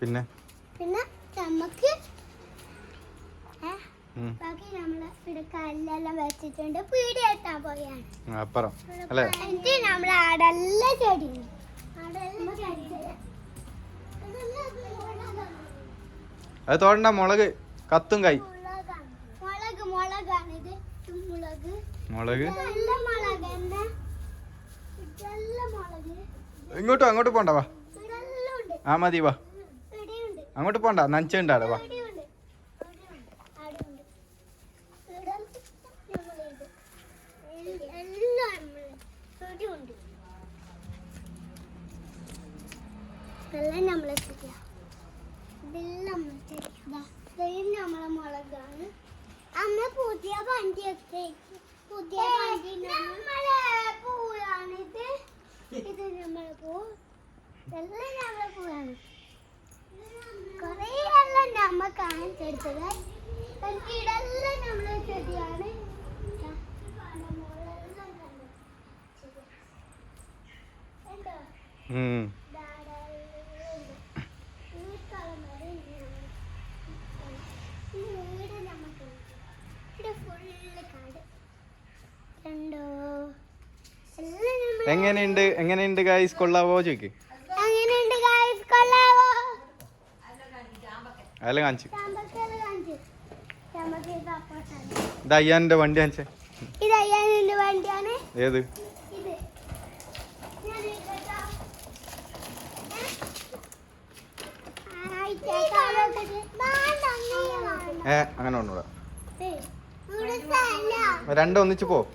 പിന്നെ? പിന്നെ നമുക്ക് കല്ലെല്ലാം വെച്ചിട്ടുണ്ട്. പോയാണ്. അപ്പുറം അല്ലേ? എന്നിട്ട് നമ്മൾ ആടെല്ലാം ചെടി. അത് തോടണ്ട മുളക്. കത്തും കൈ. മുളക് മുളകാണ് ഇത്. മുളക്. മുളക്? ഇങ്ങോട്ടും അങ്ങോട്ട് പോണ്ട വാ. ആ മതി വാ. അങ്ങോട്ട് പോണ്ട നനച്ചുണ്ടാടെ വാ. ഇതെല്ലാം നമ്മൾ ചെയ്യാം ഇതെല്ലാം ചെയ്യാം ഇതെല്ലാം നമ്മളെ മുളകാണ്. അമ്മ പുതിയ വണ്ടിയൊക്കെ പുതിയ വണ്ടി നമ്മളെ പൂവാണിത് ഇത്. നമ്മളെ പൂ. ഇതെല്ലാം നമ്മളെ പൂവാണ്. കൊറേ എല്ലാം നമ്മ കാണിച്ചെടുത്തത് എനിക്ക് ഇതെല്ലാം നമ്മളെ ചെടിയാണ് ദാ, നമ്മുടെ മോളെല്ലാം കണ്ടോ? ചെടി. ഉം. എങ്ങനെയുണ്ട്? എങ്ങനെയുണ്ട് ഗായ്സ് കൊള്ളാവോ ചോയ്ക്ക്? അതെല്ലാം കാണിച്ചു. ഇത് അയ്യാന്റെ വണ്ടി കാണിച്ചേ. ഏത്. ഏ? അങ്ങനെ ഒന്നുകൂടെ. രണ്ടും ഒന്നിച്ച് പോ.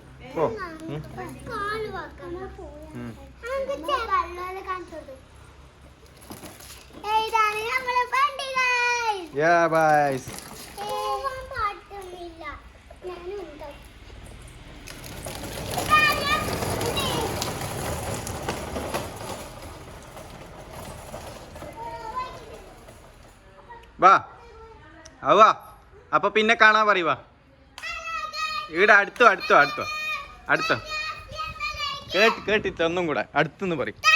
യാ ബൈസ്. വാ. അപ്പൊ പിന്നെ കാണാൻ പറയുവാ ഇവിടെ അടുത്തോ അടുത്തോ അടുത്തോ. അടുത്തോ. കേട്ട് കേട്ടിട്ട് ഒന്നും കൂടെ അടുത്തുനിന്ന് പറയും.